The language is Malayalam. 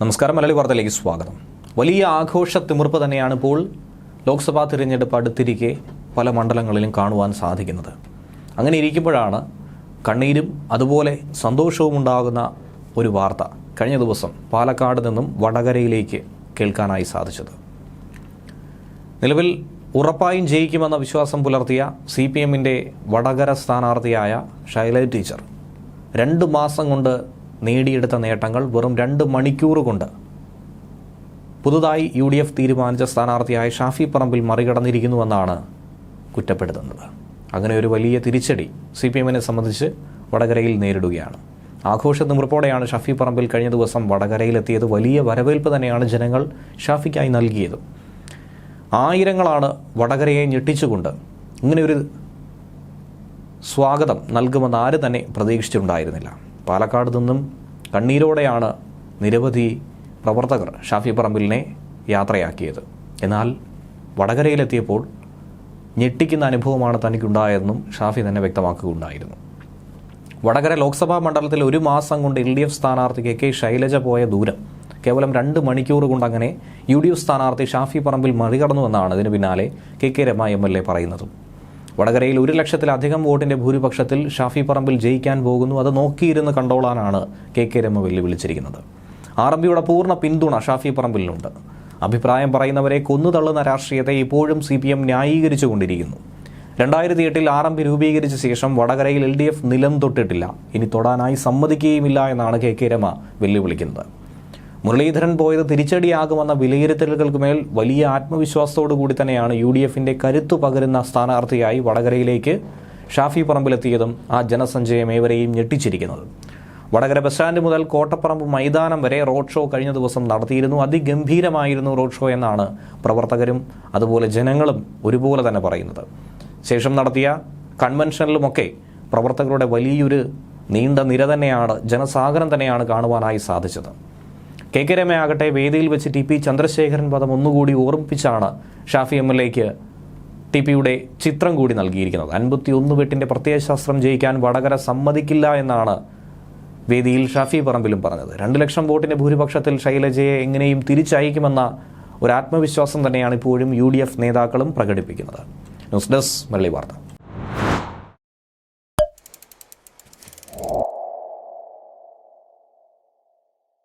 നമസ്കാരം മലയാളി വാർത്തയിലേക്ക് സ്വാഗതം. വലിയ ആഘോഷ തിമിർപ്പ് തന്നെയാണ് ഇപ്പോൾ ലോക്സഭാ തിരഞ്ഞെടുപ്പ് അടുത്തിരിക്കെ പല മണ്ഡലങ്ങളിലും കാണുവാൻ സാധിക്കുന്നത്. അങ്ങനെ ഇരിക്കുമ്പോഴാണ് കണ്ണീരും അതുപോലെ സന്തോഷവും ഉണ്ടാകുന്ന ഒരു വാർത്ത കഴിഞ്ഞ ദിവസം പാലക്കാട് നിന്നും വടകരയിലേക്ക് കേൾക്കാനായി സാധിച്ചത്. നിലവിൽ ഉറപ്പായും ജയിക്കുമെന്ന വിശ്വാസം പുലർത്തിയ സി പി എമ്മിന്റെ വടകര സ്ഥാനാർത്ഥിയായ ഷൈല ടീച്ചർ രണ്ട് മാസം കൊണ്ട് നേടിയെടുത്ത നേട്ടങ്ങൾ വെറും രണ്ട് മണിക്കൂർ കൊണ്ട്. പുതുതായി യു ഡി എഫ് തീരുമാനിച്ച സ്ഥാനാർത്ഥിയായ ഷാഫി പറമ്പിൽ മറികടന്നിരിക്കുന്നുവെന്നാണ് കുറ്റപ്പെടുത്തുന്നത്. അങ്ങനെ ഒരു വലിയ തിരിച്ചടി സി പി എമ്മിനെ സംബന്ധിച്ച് വടകരയിൽ നേരിടുകയാണ്. ആഘോഷ നിമിർപ്പോടെയാണ് ഷാഫി പറമ്പിൽ കഴിഞ്ഞ ദിവസം വടകരയിലെത്തിയത്. വലിയ വരവേൽപ്പ് തന്നെയാണ് ജനങ്ങൾ ഷാഫിക്കായി നൽകിയത്. ആയിരങ്ങളാണ് വടകരയെ ഞെട്ടിച്ചുകൊണ്ട് ഇങ്ങനെയൊരു സ്വാഗതം നൽകുമെന്ന് ആര് തന്നെ പ്രതീക്ഷിച്ചിട്ടുണ്ടായിരുന്നില്ല. പാലക്കാട് നിന്നും കണ്ണീരോടെയാണ് നിരവധി പ്രവർത്തകർ ഷാഫി പറമ്പിലിനെ യാത്രയാക്കിയത്. എന്നാൽ വടകരയിലെത്തിയപ്പോൾ ഞെട്ടിക്കുന്ന അനുഭവമാണ് തനിക്കുണ്ടായതെന്നും ഷാഫി തന്നെ വ്യക്തമാക്കുകയുണ്ടായിരുന്നു. വടകര ലോക്സഭാ മണ്ഡലത്തിൽ ഒരു മാസം കൊണ്ട് എൽ ഡി എഫ് സ്ഥാനാർത്ഥി കെ കെ ശൈലജ പോയ ദൂരം കേവലം രണ്ട് മണിക്കൂർ കൊണ്ട് അങ്ങനെ യു ഡി എഫ് സ്ഥാനാർത്ഥി ഷാഫി പറമ്പിൽ മറികടന്നുവെന്നാണ് ഇതിന് പിന്നാലെ K K Rema M L A പറയുന്നതും. വടകരയിൽ ഒരു ലക്ഷത്തിലധികം വോട്ടിന്റെ ഭൂരിപക്ഷത്തിൽ ഷാഫി പറമ്പിൽ ജയിക്കാൻ പോകുന്നു. അത് നോക്കിയിരുന്ന് കണ്ടോളാനാണ് കെ കെ രമ വെല്ലുവിളിച്ചിരിക്കുന്നത് ആർ എം പിയുടെ പൂർണ പിന്തുണ ഷാഫി പറമ്പിലിനുണ്ട് അഭിപ്രായം പറയുന്നവരെ കൊന്നുതള്ളുന്ന രാഷ്ട്രീയത്തെ ഇപ്പോഴും സി പി എം ന്യായീകരിച്ചു കൊണ്ടിരിക്കുന്നു. രണ്ടായിരത്തി എട്ടിൽ ആർ എം പി രൂപീകരിച്ച ശേഷം വടകരയിൽ എൽ ഡി എഫ് നിലം തൊട്ടിട്ടില്ല. ഇനി തൊടാനായി സമ്മതിക്കുകയുമില്ല എന്നാണ് കെ കെ രമ വെല്ലുവിളിക്കുന്നത്. മുരളീധരൻ പോയത് തിരിച്ചടിയാകുമെന്ന വിലയിരുത്തലുകൾക്ക് മേൽ വലിയ ആത്മവിശ്വാസത്തോടു കൂടി തന്നെയാണ് യു ഡി എഫിന്റെ കരുത്തു പകരുന്ന സ്ഥാനാർത്ഥിയായി വടകരയിലേക്ക് ഷാഫി പറമ്പിലെത്തിയതും ആ ജനസഞ്ചയം ഏവരെയും ഞെട്ടിച്ചിരിക്കുന്നത്. വടകര ബസ് സ്റ്റാൻഡ് മുതൽ കോട്ടപ്പറമ്പ് മൈതാനം വരെ റോഡ് ഷോ കഴിഞ്ഞ ദിവസം നടത്തിയിരുന്നു. അതിഗംഭീരമായിരുന്നു റോഡ് ഷോ എന്നാണ് പ്രവർത്തകരും അതുപോലെ ജനങ്ങളും ഒരുപോലെ തന്നെ പറയുന്നത്. ശേഷം നടത്തിയ കൺവെൻഷനിലുമൊക്കെ പ്രവർത്തകരുടെ വലിയൊരു നീണ്ട നിര തന്നെയാണ് ജനസാഗരം തന്നെയാണ് കാണുവാനായി സാധിച്ചത്. കെ കെ രമയാകട്ടെ വേദിയിൽ വെച്ച് ടി പി ചന്ദ്രശേഖരൻ പദം ഒന്നുകൂടി ഓർമ്മിപ്പിച്ചാണ് ഷാഫി എം എൽ എക്ക് ടി പിയുടെ ചിത്രം കൂടി നൽകിയിരിക്കുന്നത്. അൻപത്തി ഒന്ന് വെട്ടിന്റെ പ്രത്യയശാസ്ത്രം ജയിക്കാൻ വടകര സമ്മതിക്കില്ല എന്നാണ് വേദിയിൽ ഷാഫി പറമ്പിലും പറഞ്ഞത്. രണ്ട് ലക്ഷം വോട്ടിന്റെ ഭൂരിപക്ഷത്തിൽ ശൈലജയെ എങ്ങനെയും തിരിച്ചയക്കുമെന്ന ഒരു ആത്മവിശ്വാസം തന്നെയാണ് ഇപ്പോഴും യു ഡി എഫ് നേതാക്കളും പ്രകടിപ്പിക്കുന്നത്. ന്യൂസ് ഡെസ്ക് മല്ലി വാർത്ത.